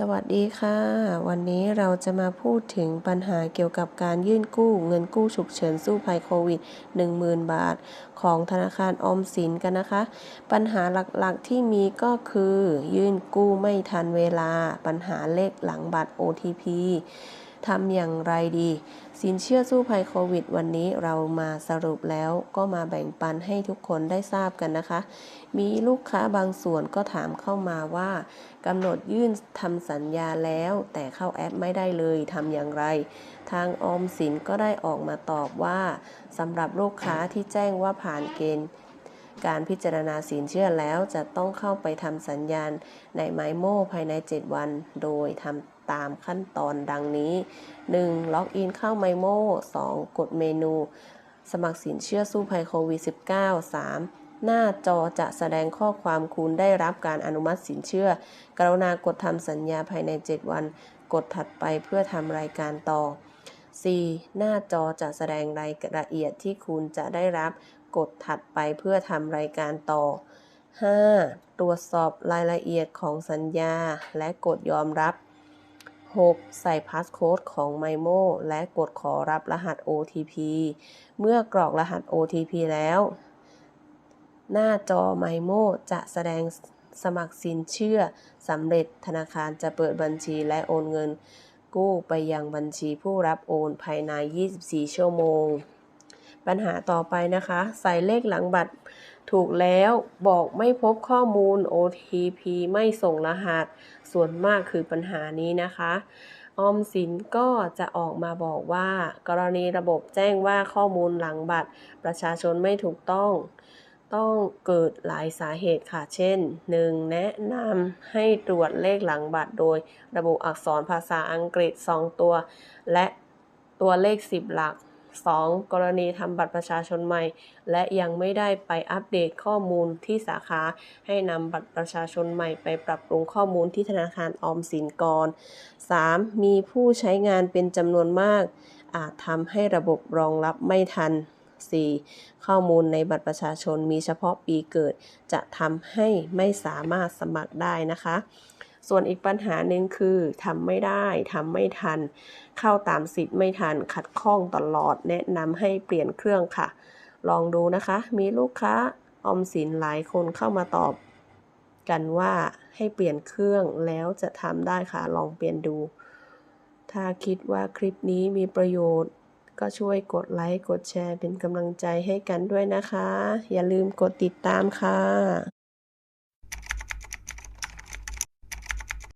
สวัสดีค่ะ วันนี้เราจะมาพูดถึงปัญหาเกี่ยวกับการยื่นกู้เงินกู้ฉุกเฉินสู้ภัยโควิด 10,000 บาท ของธนาคารออมสินกันนะคะ ปัญหาหลักๆที่มีก็คือ ยื่นกู้ไม่ทันเวลา ปัญหาเลขหลังบัตร OTP ทำอย่างไรดี สินเชื่อสู้ภัยโควิด วันนี้เรามาสรุปแล้วก็มาแบ่งปันให้ทุกคนได้ทราบกันนะคะ มีลูกค้าบางส่วนก็ถามเข้ามาว่ากำหนดยื่นทำสัญญาแล้ว แต่เข้าแอปไม่ได้เลยทำอย่างไร ทางออมสินก็ได้ออกมาตอบว่าสำหรับลูกค้าที่แจ้งว่าผ่านเกณฑ์ การพิจารณาสินเชื่อแล้วจะต้องเข้าไปทำสัญญาณในไมโมภายใน 7 วัน โดยทำตามขั้นตอนดังนี้ 1. ล็อกอินเข้าไมโม 2. กดเมนู สมัครสินเชื่อสู้ภัยโควิด -19 3. หน้าจอจะแสดงข้อความคุณได้รับการอนุมัติสินเชื่อ กรุณากดทำสัญญาภายใน 7 วัน กดถัดไปเพื่อทำรายการต่อ 4. หน้าจอจะแสดงรายละเอียดที่คุณจะได้รับกดถัดไปเพื่อทำรายการต่อ 5. ตรวจสอบรายละเอียดของสัญญาและกดยอมรับ 6. ใส่พาสโค้ดของ MIMO และกดขอรับรหัส OTP เมื่อกรอกรหัส OTP แล้ว หน้าจอ MIMO จะแสดงสมัครสินเชื่อสำเร็จธนาคารจะเปิดบัญชีและโอนเงิน กู้ไปยังบัญชีผู้รับโอนภายใน 24 ชั่วโมง ปัญหาต่อไปนะคะ ใส่เลขหลังบัตรถูกแล้วบอกไม่พบข้อมูล OTP ไม่ส่งรหัส ส่วนมากคือปัญหานี้นะคะออมสินก็จะออกมาบอกว่า กรณีระบบแจ้งว่าข้อมูลหลังบัตร ประชาชนไม่ถูกต้อง ต้องเกิดหลายสาเหตุค่ะ เช่น 1. แนะนำให้ตรวจเลขหลังบัตรโดยระบุอักษรภาษาอังกฤษ 2 ตัว และตัวเลข 10 หลัก 2. กรณีทำบัตรประชาชนใหม่ และยังไม่ได้ไปอัปเดตข้อมูลที่สาขา ให้นำบัตรประชาชนใหม่ไปปรับปรุงข้อมูลที่ธนาคารออมสินก่อน 3. มีผู้ใช้งานเป็นจำนวนมาก อาจทำให้ระบบรองรับไม่ทัน 4. ข้อมูลในบัตรประชาชนมีเฉพาะปีเกิด จะทำให้ไม่สามารถสมัครได้นะคะ ส่วนอีกปัญหาหนึ่งคือทำไม่ได้ทำไม่ทัน เข้าตามสิทธิ์ไม่ทันขัดข้องตลอด แนะนำให้เปลี่ยนเครื่องค่ะ ลองดูนะคะ มีลูกค้าออมสินหลายคนเข้ามาตอบกันว่าให้เปลี่ยนเครื่องแล้วจะทำได้ค่ะ ลองเปลี่ยนดู ถ้าคิดว่าคลิปนี้มีประโยชน์ ก็ช่วยกดไลค์ กดแชร์เป็นกำลังใจให้กันด้วยนะคะ อย่าลืมกดติดตามค่ะ